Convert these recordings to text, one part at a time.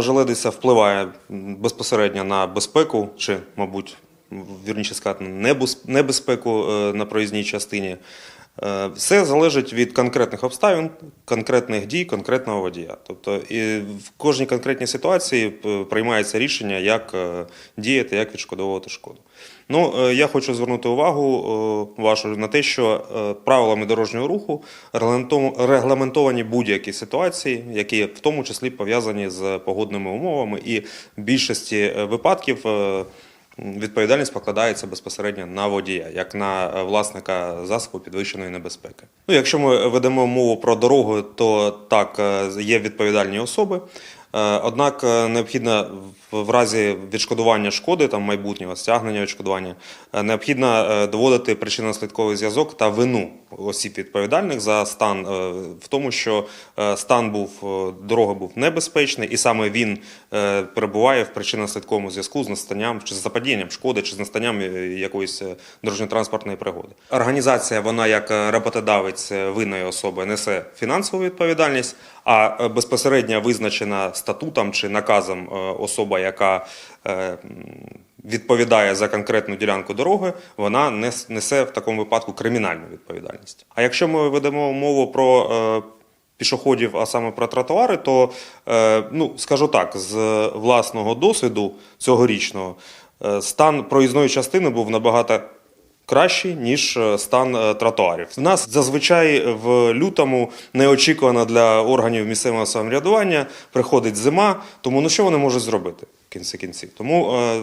Желедиця впливає безпосередньо на безпеку, чи, мабуть, вірніше сказати, небез- небезпеку е, на проїзній частині. Е, Все залежить від конкретних обставин, конкретних дій конкретного водія. Тобто і в кожній конкретній ситуації е, приймається рішення, як е, діяти, як відшкодовувати шкоду. Ну, я хочу звернути увагу вашу на те, що правилами дорожнього руху регламентовані будь-які ситуації, які в тому числі пов'язані з погодними умовами, і в більшості випадків. Відповідальність покладається безпосередньо на водія, як на е, власника засобу підвищеної небезпеки. Ну, якщо ми ведемо мову про дорогу, то так е, є відповідальні особи. Е, Однак необхідно в разі відшкодування шкоди, там майбутнього стягнення відшкодування, необхідно доводити причинно-слідковий зв'язок та вину осіб відповідальних за стан е, в тому, що е, стан був е, дорога був небезпечний, і саме він перебуває в причинно-слідковому зв'язку з настанням чи з заподіянням шкоди, чи з настанням якоїсь дорожньо-транспортної пригоди. Організація, вона як роботодавець винної особи несе фінансову відповідальність, а безпосередньо визначена статутом чи наказом особа, яка відповідає за конкретну ділянку дороги, вона нес- несе в такому випадку кримінальну відповідальність. А якщо ми ведемо мову про е, пішоходів, а саме про тротуари, то е, ну скажу так, з власного досвіду цьогорічного е, стан проїзної частини був набагато кращий, ніж е, стан е, тротуарів. У нас зазвичай в лютому неочікувано для органів місцевого самоврядування приходить зима, тому ну що вони можуть зробити? в Кінці кінців. Тому, е,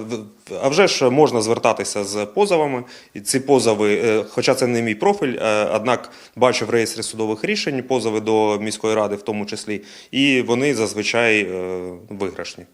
а вже ж можна звертатися з позовами, і ці позови, хоча це не мій профіль, однак бачу в реєстрі судових рішень позови до міської ради, в тому числі, і вони зазвичай виграшні.